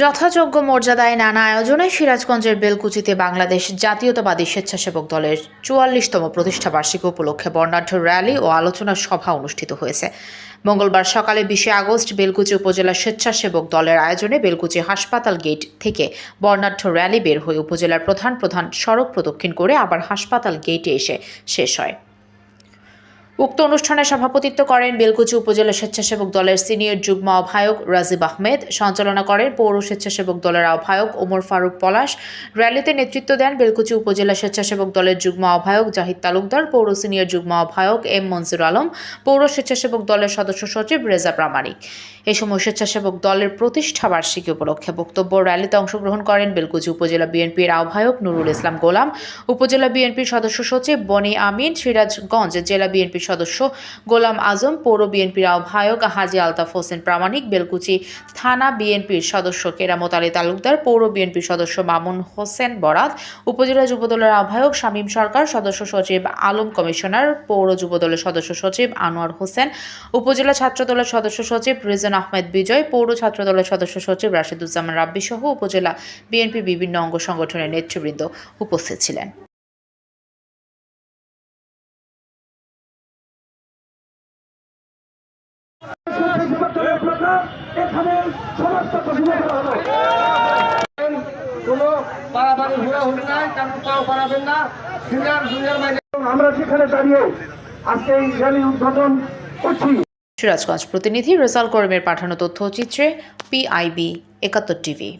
যথাযোগ্য মর্যাদায় নানা আয়োজনে সিরাজগঞ্জের বেলকুচিতে বাংলাদেশ জাতীয়তাবাদী স্বেচ্ছাসেবক দলের চুয়াল্লিশতম প্রতিষ্ঠাবার্ষিকী উপলক্ষে বর্ণাঢ্য র্যালি ও আলোচনা সভা অনুষ্ঠিত হয়েছে। মঙ্গলবার সকালে বিশে আগস্ট বেলকুচি উপজেলা স্বেচ্ছাসেবক দলের আয়োজনে বেলকুচি হাসপাতাল গেট থেকে বর্ণাঢ্য র্যালি বের হয়ে উপজেলার প্রধান প্রধান সড়ক প্রদক্ষিণ করে আবার হাসপাতাল গেটে এসে শেষ হয়। উক্ত অনুষ্ঠানে সভাপতিত্ব করেন বেলকুচি উপজেলা স্বেচ্ছাসেবক দলের সিনিয়র যুগ্ম আহ্বায়ক রাজিব আহমেদ, সঞ্চালনা করেন পৌর স্বেচ্ছাসেবক দলের আহ্বায়ক ওমর ফারুক পলাশ, র্যালিতে নেতৃত্ব দেন বেলকুচি উপজেলা স্বেচ্ছাসেবক দলের যুগ্ম আহ্বায়ক জাহিদ তালুকদার, পৌর সিনিয়র যুগ্ম আহ্বায়ক এম মনসুর আলম, পৌর স্বেচ্ছাসেবক দলের সদস্য সচিব রেজা প্রামাণিক। এ সময় স্বেচ্ছাসেবক দলের প্রতিষ্ঠা বার্ষিকী উপলক্ষে বক্তব্য র্যালিতে অংশগ্রহণ করেন বেলকুচি উপজেলা বিএনপির আহ্বায়ক নুরুল ইসলাম গোলাম, উপজেলা বিএনপির সদস্য সচিব বনি আমিন, সিরাজগঞ্জ জেলা সদস্য গোলাম আজম, পৌর বিএনপির আহ্বায়ক হাজি আলতাফ হোসেন প্রামাণিক, বেলকুচি থানা বিএনপির সদস্য কেরামত আলী তালুকদার, পৌর বিএনপির সদস্য মামুন হোসেন বরাত, উপজেলা যুবদলের আহ্বায়ক শামীম সরকার, সদস্য সচিব আলম কমিশনার, পৌর যুবদলের সদস্য সচিব আনোয়ার হোসেন, উপজেলা ছাত্রদলের সদস্য সচিব রিজন আহমেদ বিজয়, পৌর ছাত্রদলের সদস্য সচিব রাশিদুজ্জামান রাব্বি সহ উপজেলা বিএনপি বিভিন্ন অঙ্গ সংগঠনের নেতৃবৃন্দ উপস্থিত ছিলেন। এখানে সমস্ত ঘোষণা করা হলো কোনো পারাপারি হুড়াহুড়ি নাই কারণ তাও পারাবেন না। সিনিয়র জুনিয়র মাইনে আমরা সেখানে দাঁড়িয়ে আজকে এই র্যালি উদ্বোধন করছি। সিরাজগঞ্জ প্রতিনিধি রেজাল করিমের পাঠানো তথ্যচিত্রে পিআইবি একাত্তর টিভি।